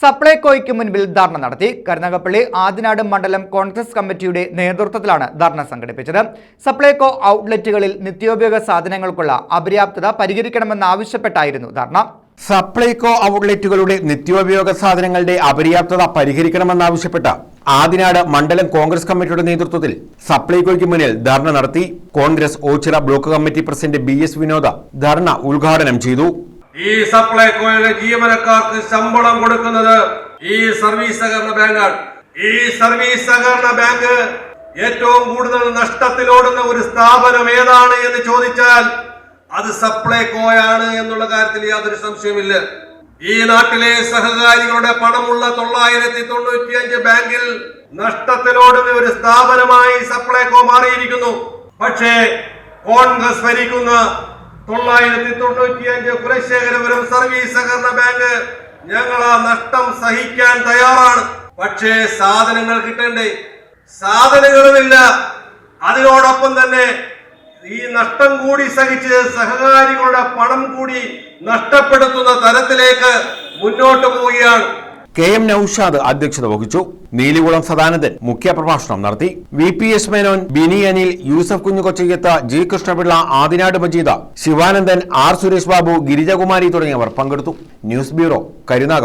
സപ്ലൈകോയ്ക്ക് മുൻപിൽ ധർണ നടത്തി. കരുനാഗപ്പള്ളി ആദിനാട് മണ്ഡലം കോൺഗ്രസ് കമ്മിറ്റിയുടെ നേതൃത്വത്തിലാണ് ധർണ സംഘടിപ്പിച്ചത്. സപ്ലൈകോ ഔട്ട്ലെറ്റുകളിൽ നിത്യോപയോഗ സാധനങ്ങൾക്കുള്ള അപര്യാപ്തത പരിഹരിക്കണമെന്നാവശ്യപ്പെട്ടായിരുന്നു ധർണ. സപ്ലൈകോ ഔട്ട്ലെറ്റുകളുടെ നിത്യോപയോഗ സാധനങ്ങളുടെ അപര്യാപ്തത പരിഹരിക്കണമെന്നാവശ്യപ്പെട്ട ആദിനാട് മണ്ഡലം കോൺഗ്രസ് കമ്മിറ്റിയുടെ നേതൃത്വത്തിൽ സപ്ലൈകോയ്ക്ക് മുന്നിൽ ധർണ നടത്തി. Congress Oachira block committee president B S Vinod dharna ഉദ്ഘാടനം ചെയ്തു. ഈ സപ്ലൈകോയിലെ ജീവനക്കാർക്ക് ശമ്പളം കൊടുക്കുന്നത് ഈ സർവീസ് സഹകരണ ബാങ്കാണ്. ഈ സർവീസ് സഹകരണ ബാങ്ക് ഏറ്റവും കൂടുതൽ നഷ്ടത്തിലോടുന്ന ഒരു സ്ഥാപനം ഏതാണ് എന്ന് ചോദിച്ചാൽ അത് സപ്ലൈകോയാണ് എന്നുള്ള കാര്യത്തിൽ യാതൊരു സംശയമില്ല ഈ നാട്ടിലെ സഹകാരികളുടെ പണമുള്ള തൊള്ളായിരത്തി തൊണ്ണൂറ്റിയഞ്ച് ബാങ്കിൽ നഷ്ടത്തിലോടുന്ന ഒരു സ്ഥാപനമായി സപ്ലൈകോ മാറിയിരിക്കുന്നു. പക്ഷേ കോൺഗ്രസ് ഭരിക്കുന്ന തൊള്ളായിരത്തി തൊണ്ണൂറ്റിയഞ്ച് കുലശേഖരപുരം സർവീസ് സഹകരണ ബാങ്ക് ഞങ്ങൾ ആ നഷ്ടം സഹിക്കാൻ തയ്യാറാണ്. പക്ഷേ സാധനങ്ങൾ കിട്ടണ്ടേ? സാധനങ്ങളുമില്ല. അതിനോടൊപ്പം തന്നെ ഈ നഷ്ടം കൂടി സഹിച്ച് സഹകാരികളുടെ പണം കൂടി നഷ്ടപ്പെടുത്തുന്ന തരത്തിലേക്ക് മുന്നോട്ട് പോവുകയാണ്. കെ എം നൌഷാദ് അധ്യക്ഷത വഹിച്ചു. നീലികുളം സദാനന്ദൻ മുഖ്യപ്രഭാഷണം നടത്തി. V P S Menon Bini Anil Yusuf Kunjukochayyath G Krishnapillai Adinad Majeeda Sivanandan R Suresh Babu Girijakumari തുടങ്ങിയവർ പങ്കെടുത്തു. News bureau കരുനാഗ